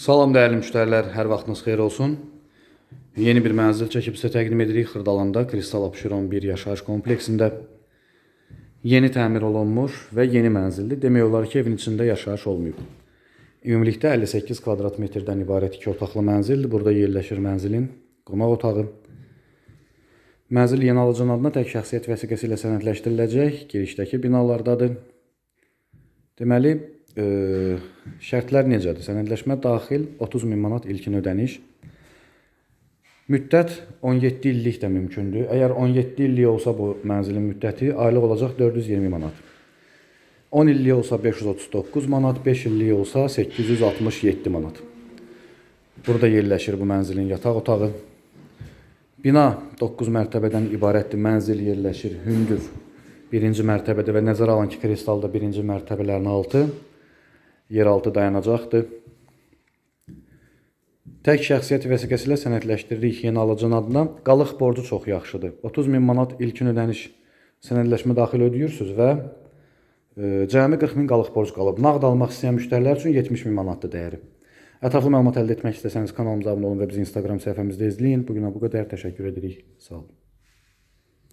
Salam dəyərli müştərilər, hər vaxtınız xeyir olsun. Yeni bir mənzil çəkib sizə təqdim edirik Xırdalanda, Kristal Abşeron 1 yaşayış kompleksində. Yeni təmir olunmuş və yeni mənzildir. Demək olar ki, evin içində yaşayış olmayıb. Ümumilikdə 58 kvadrat metrdən ibarət iki otaqlı mənzildir. Burada yerləşir mənzilin qonaq otağı. Mənzil yeni alıcının adına tək şəxsiyyət vəsiqəsi ilə sənədləşdiriləcək. Girişdəki binalardadır. Deməli, e, şərtlər necədir? Sənədləşmə daxil 30 min manat ilkin ödəniş. Müddət 17 illik də mümkündür. Əgər 17 illik olsa bu mənzilin müddəti aylıq olacaq 420 manat. 10 illik olsa 539 manat, 5 illik olsa 867 manat. Burada yerləşir bu mənzilin yataq otağı. Bina 9 mərtəbədən ibarətdir. Mənzil yerləşir hündür birinci mərtəbədə və nəzərə alın ki, kristalda birinci mərtəbələrin altı yeraltı dayanacaqdır. Tək şəxsiyyət vəsiqəsi ilə sənədləşdiririk yeni alıcının adına. Qalıq borcu çox yaxşıdır. 30 min manat ilkin ödəniş sənədləşmə daxil ödəyirsiniz və e, cəmi 40 min qalıq borc qalıb. Nağd almaq istəyən müştərilər üçün 70 min manatdır dəyəri. Ətraflı məlumat əldə etmək istəsəniz kanalımıza abunə olun və bizi Instagram səhifəmizdə izləyin. Bu günə bu qədər təşəkkür edirik. Sağ olun.